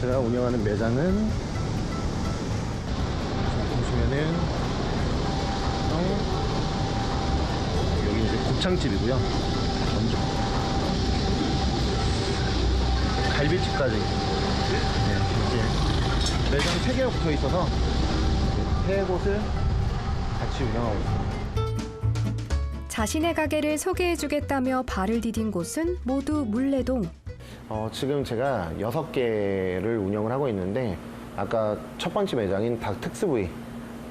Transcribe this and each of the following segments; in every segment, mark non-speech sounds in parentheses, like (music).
제가 운영하는 매장은 자, 보시면은 어, 여기 이제 곱창집이고요. 먼저 갈비집까지 네, 이제 매장 3개가 붙어 있어서 세 곳을 같이 운영하고 있습니다. 자신의 가게를 소개해주겠다며 발을 디딘 곳은 모두 물레동. 어, 지금 제가 여섯 개를 운영을 하고 있는데 아까 첫 번째 매장인 닭 특수부위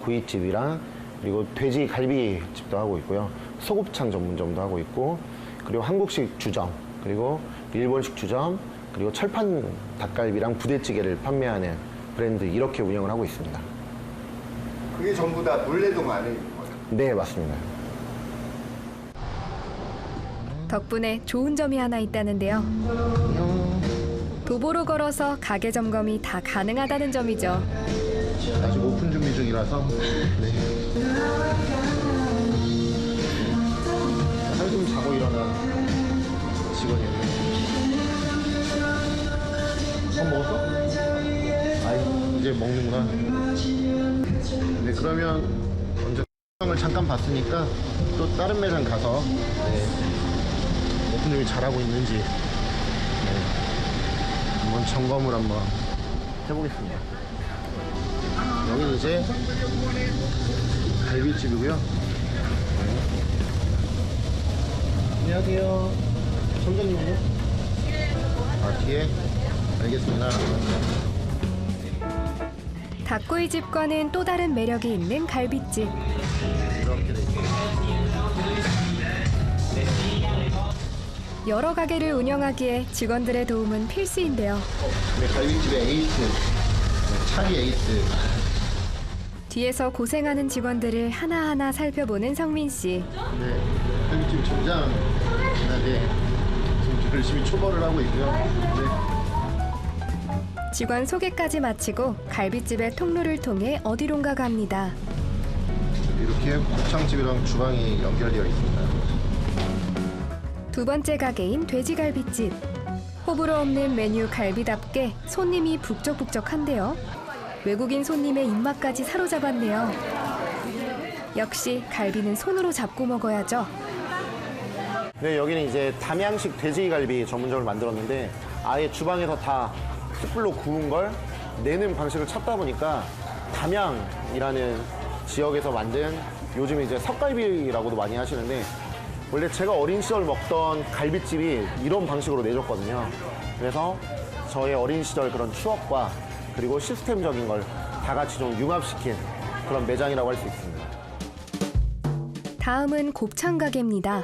구이집이랑 그리고 돼지 갈비집도 하고 있고요. 소곱창 전문점도 하고 있고 그리고 한국식 주점 그리고 일본식 주점 그리고 철판 닭갈비랑 부대찌개를 판매하는 브랜드 이렇게 운영을 하고 있습니다. 그게 전부 다 물레동 안에 있는 거예요. 네 맞습니다. 덕분에 좋은 점이 하나 있다는데요. 도보로 걸어서 가게 점검이 다 가능하다는 점이죠. 아직 오픈 준비 중이라서 네. 한숨 자고 일어난 직원이었네. 밥 먹었어? 아이 이제 먹는구나. 네 그러면 먼저 (laughs) 을 잠깐 봤으니까 또 다른 매장 가서 네, 오픈 준비 잘하고 있는지 네, 한번 점검을 한번 해보겠습니다. 여기 이제 갈비집이고요. 안녕하세요. 점장님이요? 아 뒤에 알겠습니다. 닭구이 집과는 또 다른 매력이 있는 갈비집. 이렇게 돼 있어요. 여러 가게를 운영하기에 직원들의 도움은 필수인데요. 네, 갈비집의 에이스, 네, 차기 에이스. 뒤에서 고생하는 직원들을 하나하나 살펴보는 성민 씨. 네, 갈비집 점장. 네, 지금 열심히 초벌을 하고 있고요. 네. 직원 소개까지 마치고 갈비집의 통로를 통해 어디론가 갑니다. 이렇게 곱창집이랑 주방이 연결되어 있습니다. 두 번째 가게인 돼지갈비집. 호불호 없는 메뉴 갈비답게 손님이 북적북적한데요. 외국인 손님의 입맛까지 사로잡았네요. 역시 갈비는 손으로 잡고 먹어야죠. 네, 여기는 이제 담양식 돼지갈비 전문점을 만들었는데 아예 주방에서 다 숯불로 구운 걸 내는 방식을 찾다 보니까 담양이라는 지역에서 만든 요즘 이제 석갈비라고도 많이 하시는데 원래 제가 어린 시절 먹던 갈비집이 이런 방식으로 내줬거든요. 그래서 저의 어린 시절 그런 추억과 그리고 시스템적인 걸 다 같이 좀 융합시킨 그런 매장이라고 할 수 있습니다. 다음은 곱창 가게입니다.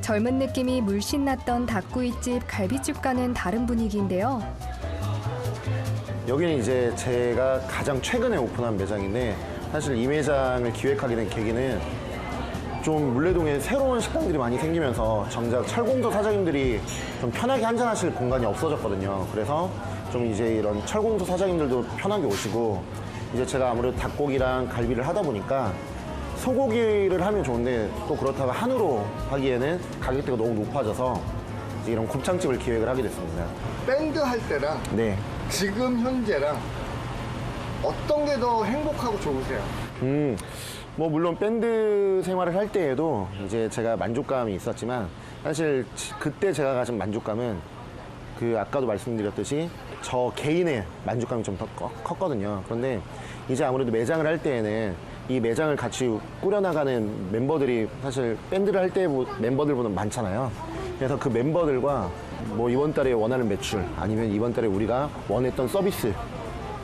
젊은 느낌이 물씬 났던 닭구이집, 갈비집과는 다른 분위기인데요. 여기는 이제 제가 가장 최근에 오픈한 매장인데 사실 이 매장을 기획하게 된 계기는 좀 물레동에 새로운 식당들이 많이 생기면서 정작 철공도 사장님들이 좀 편하게 한잔하실 공간이 없어졌거든요. 그래서 좀 이제 이런 철공도 사장님들도 편하게 오시고 이제 제가 아무래도 닭고기랑 갈비를 하다 보니까 소고기를 하면 좋은데 또 그렇다가 한우로 하기에는 가격대가 너무 높아져서 이제 이런 곱창집을 기획을 하게 됐습니다. 밴드 할 때랑 네. 지금 현재랑 어떤 게 더 행복하고 좋으세요? 음, 뭐 물론 밴드 생활을 할 때에도 이제 제가 만족감이 있었지만 사실 지- 그때 제가 가진 만족감은 그 아까도 말씀드렸듯이 저 개인의 만족감이 좀 더 컸거든요. 그런데 이제 아무래도 매장을 할 때에는 이 매장을 같이 꾸려나가는 멤버들이 사실 밴드를 할 때 멤버들보다 많잖아요. 그래서 그 멤버들과 뭐 이번 달에 원하는 매출 아니면 이번 달에 우리가 원했던 서비스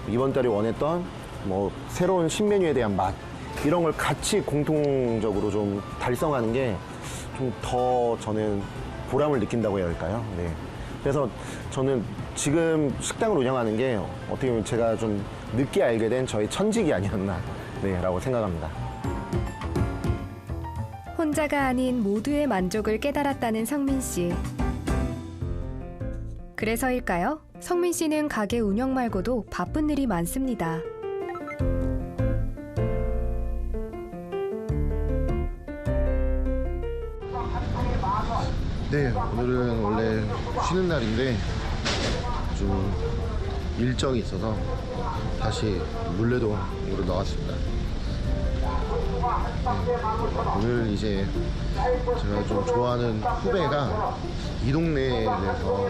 이번 달에 원했던 뭐 새로운 신메뉴에 대한 맛 이런 걸 같이 공통적으로 좀 달성하는 게 좀 더 저는 보람을 느낀다고 해야 할까요? 네. 그래서 저는 지금 식당을 운영하는 게 어떻게 보면 제가 좀 늦게 알게 된 저의 천직이 아니었나 네, 라고 생각합니다. 혼자가 아닌 모두의 만족을 깨달았다는 성민 씨. 그래서일까요? 성민 씨는 가게 운영 말고도 바쁜 일이 많습니다. 네, 오늘은 원래 쉬는 날인데 좀 일정이 있어서 다시 물레동으로 나왔습니다. 네, 오늘 이제 제가 좀 좋아하는 후배가 이 동네에 대해서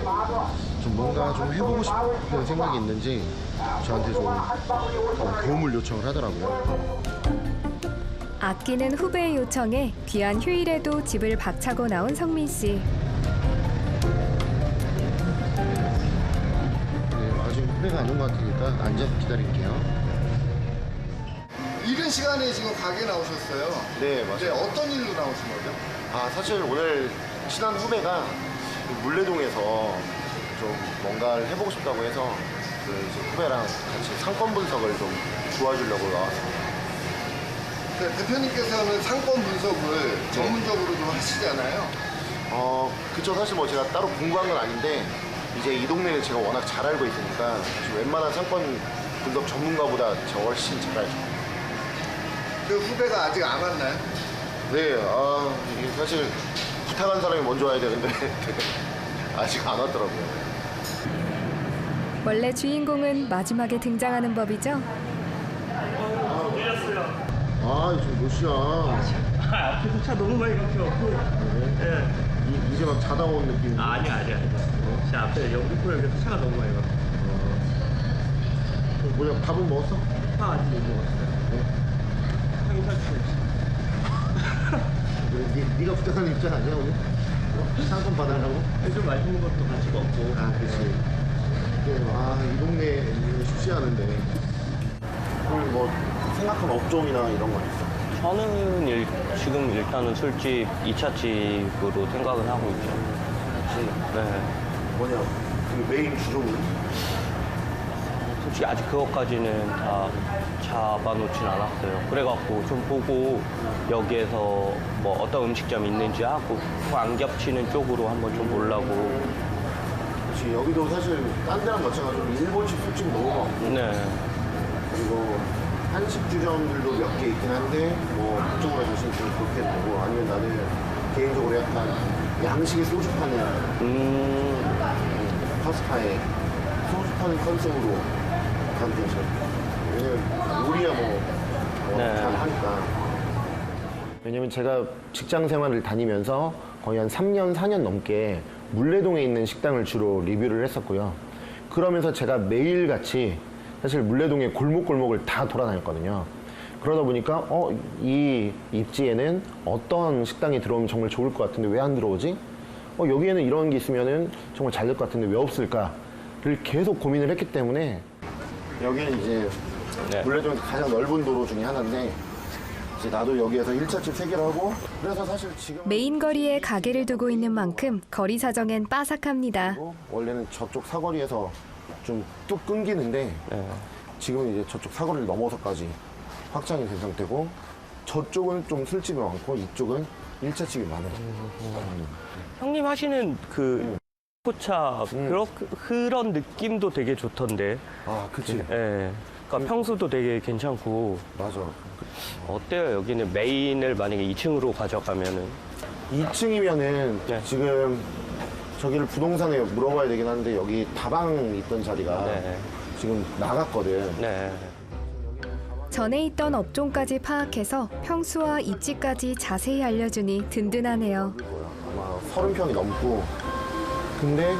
좀 뭔가 좀 해보고 싶은 생각이 있는지 저한테 좀 어, 도움을 요청을 하더라고요. 아끼는 후배의 요청에 귀한 휴일에도 집을 박차고 나온 성민 씨. 네, 아직 후배가 안 온 것 같으니까 앉아서 기다릴게요. 이른 시간에 지금 가게 나오셨어요. 네, 네, 어떤 일로 나오신 거죠? 아 사실 오늘 친한 후배가 물레동에서 좀 뭔가를 해보고 싶다고 해서 그 이제 후배랑 같이 상권 분석을 좀 도와주려고 나왔습니다. 네, 대표님께서는 상권 분석을 전문적으로 좀 하시잖아요. 어 그쵸 사실 뭐 제가 따로 공부한 건 아닌데 이제 이 동네를 제가 워낙 잘 알고 있으니까 사실 웬만한 상권 분석 전문가보다 제가 훨씬 잘 알죠. 그 후배가 아직 안 왔나요? 네, 아 이게 사실 부탁한 사람이 먼저 와야 되는데 (laughs) 아직 안 왔더라고요. 원래 주인공은 마지막에 등장하는 법이죠. 아 지금 몇 시야? 아, 앞에서 차 너무 많이 막혀갖고. 예. 이, 이제 막 자다 온 느낌. 아, 아니, 아니, 아니. 제 앞에 영등포역에서 차가 너무 많이 막혀. 어, 뭐야 밥은 먹었어? 차 아직 못 먹었어요. 형이 사주셔야지. 그래, 니, 네가 부탁하는 입장 아니야 오늘? 어? 상권 받으려고? 좀 맛있는 것도 같이 먹고. 아 그렇지. 아이 동네 쉽지 않은데. 오늘 뭐 생각한 업종이나 이런 거 있어? 저는 일- 지금 일단은 술집, 2차집으로 생각을 하고 있죠. 네. 뭐냐 그 메인 주종은? 솔직히 아직 그것까지는 다 잡아놓진 않았어요. 그래갖고 좀 보고 여기에서 뭐 어떤 음식점이 있는지 하고 그안 겹치는 쪽으로 한번 좀 보려고. 그렇지 여기도 사실 딴 데랑 마찬가지로 일본식 술집 너무 많고 네. 그리고 한식 주점들도 몇 개 있긴 한데 뭐 그쪽으로 가시면 좀 그렇게 되고 아니면 나는 개인적으로 약간 양식의 소주 파는 음, 파스타에 소주 파는 컨셉으로 가도 괜찮아요. 왜냐면 요리야 뭐, 뭐 네. 잘 하니까. 왜냐면 제가 직장 생활을 다니면서 거의 한 3년, 4년 넘게 물레동에 있는 식당을 주로 리뷰를 했었고요. 그러면서 제가 매일같이 사실 물레동의 골목골목을 다 돌아다녔거든요. 그러다 보니까 어, 이 입지에는 어떤 식당이 들어오면 정말 좋을 것 같은데 왜 안 들어오지? 어, 여기에는 이런 게 있으면은 정말 잘 될 것 같은데 왜 없을까를 계속 고민을 했기 때문에 여기는 이제 네. 물레동에서 가장 넓은 도로 중에 하나인데 이제 나도 여기에서 1차집 세 개를 하고 그래서 사실 지금 메인 거리에 가게를 두고 있는 만큼 거리 사정엔 빠삭합니다. 원래는 저쪽 사거리에서 좀 뚝 끊기는데 네. 지금 이제 저쪽 사거리를 넘어서까지 확장이 된 상태고 저쪽은 좀 술집이 많고 이쪽은 1차집이 많아요. 형님 하시는 그 포차 음. 그런 그런 느낌도 되게 좋던데. 아, 그치. 예. 그러니까 평수도 되게 괜찮고 맞아. 어때요? 여기는 메인을 만약에 2층으로 가져가면은 2층이면은 네. 지금 저기를 부동산에 물어봐야 되긴 하는데 여기 다방 있던 자리가 네. 지금 나갔거든. 네. 전에 있던 업종까지 파악해서 평수와 입지까지 자세히 알려주니 든든하네요. 아마 30평이 넘고. 근데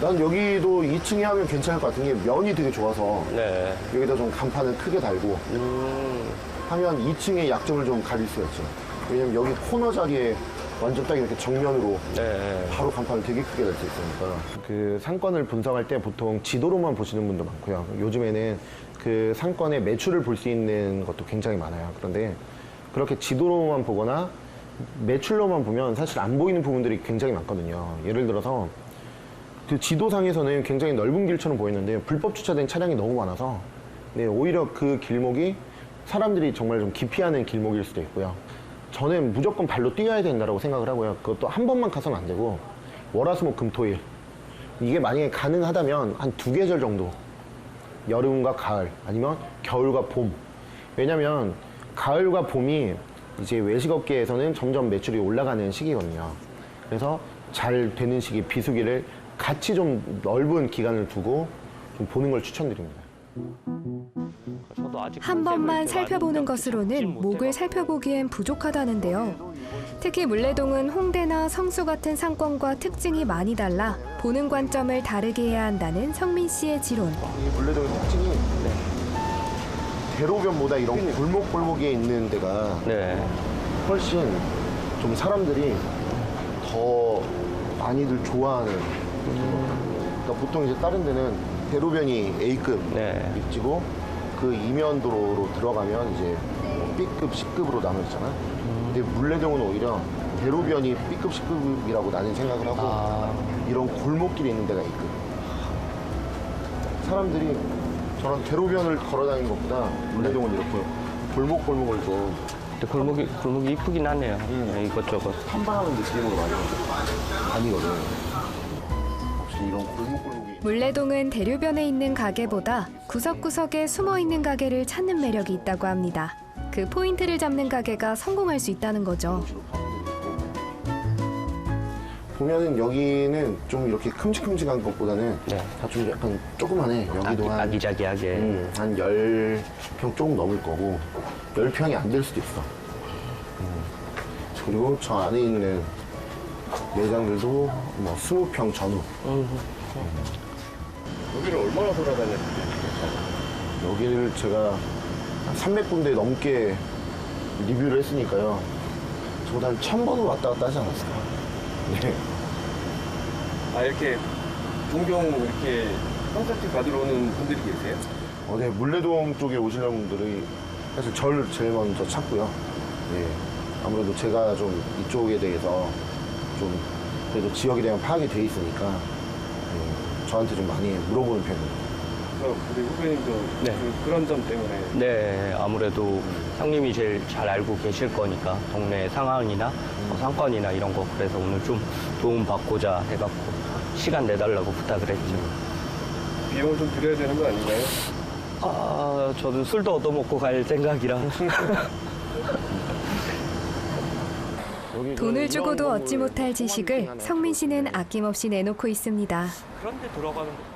난 여기도 2층에 하면 괜찮을 것 같은 게 면이 되게 좋아서 네. 여기다 좀 간판을 크게 달고 음, 하면 2층의 약점을 좀 가릴 수가 있죠. 왜냐면 여기 코너 자리에 완전 딱 이렇게 정면으로 네. 바로 간판을 되게 크게 달수 있으니까. 그 상권을 분석할 때 보통 지도로만 보시는 분도 많고요. 요즘에는 그 상권의 매출을 볼 수 있는 것도 굉장히 많아요. 그런데 그렇게 지도로만 보거나 매출로만 보면 사실 안 보이는 부분들이 굉장히 많거든요. 예를 들어서 그 지도상에서는 굉장히 넓은 길처럼 보이는데 불법 주차된 차량이 너무 많아서 네, 오히려 그 길목이 사람들이 정말 좀 기피하는 길목일 수도 있고요. 저는 무조건 발로 뛰어야 된다고 생각을 하고요. 그것도 한 번만 가서는 안 되고 월화수목 금토일 이게 만약에 가능하다면 한 두 계절 정도 여름과 가을 아니면 겨울과 봄 왜냐면 가을과 봄이 이제 외식업계에서는 점점 매출이 올라가는 시기거든요 그래서 잘 되는 시기 비수기를 같이 좀 넓은 기간을 두고 좀 보는 걸 추천드립니다. 한 번만 살펴보는 것으로는 목을. 살펴보기엔 부족하다는데요. 특히 물레동은 홍대나 성수 같은 상권과 특징이 많이 달라 보는 관점을 다르게 해야 한다는 성민 씨의 지론. 이 물레동의 특징이 대로변보다 이런 골목 골목에 있는 데가 네. 훨씬 좀 사람들이 더 많이들 좋아하는 그러니까 보통 이제 다른 데는 대로변이 A급 네. 입지고 그 이면 도로로 들어가면 이제 뭐 B급, C급으로 나눠 있잖아 근데 물레동은 오히려 대로변이 B급, C급이라고 나는 생각을 하고 아. 이런 골목길에 있는 데가 A급 사람들이 저런 대로변을 걸어 다니는 것보다 물레동은 이렇게 골목골목을 좀 근데 골목이 골목이 이쁘긴 하네요. 네, 이것저것. 탐방하는 느낌으로 많이 다니거든. 혹시 이런 골목골목이 물레동은 대류변에 있는 가게보다 구석구석에 숨어 있는 가게를 찾는 매력이 있다고 합니다. 그 포인트를 잡는 가게가 성공할 수 있다는 거죠. 보면은 여기는 좀 이렇게 큼직큼직한 것보다는 네. 다 좀 약간 조그만해. 여기도 아기, 한, 아기 자기하게. 음, 한 10평 조금 넘을 거고 10평이 안 될 수도 있어. 음. 그리고 저 안에 있는 매장들도 뭐 20평 전후. 여기를 얼마나 돌아다녔어요? 여기를 제가 한 300군데 넘게 리뷰를 했으니까요. 저도 한 1000번은 왔다 갔다 하지 않았을까. 네. 아 이렇게 종종 이렇게 콘서트 받으러 오는 분들이 계세요? 어, 네, 물레동 쪽에 오시는 분들이 사실 저를 제일 먼저 찾고요. 네. 아무래도 제가 좀 이쪽에 대해서 좀 그래도 지역에 대한 파악이 돼 있으니까 네, 저한테 좀 많이 물어보는 편이에요. 그래서 우리 후배님도 네. 그, 그런 점 때문에 네, 아무래도 형님이 제일 잘 알고 계실 거니까 동네 상황이나 뭐 상권이나 이런 거 그래서 오늘 좀 도움 받고자 해갖고 시간 내달라고 부탁을 했죠. 비용을 좀 드려야 되는 거 아닌가요? 아, 저도 술도 얻어먹고 갈 생각이라. (laughs) 돈을 주고도 얻지 못할 지식을 성민 씨는 아낌없이 내놓고 있습니다. 그런데 들어가는 거.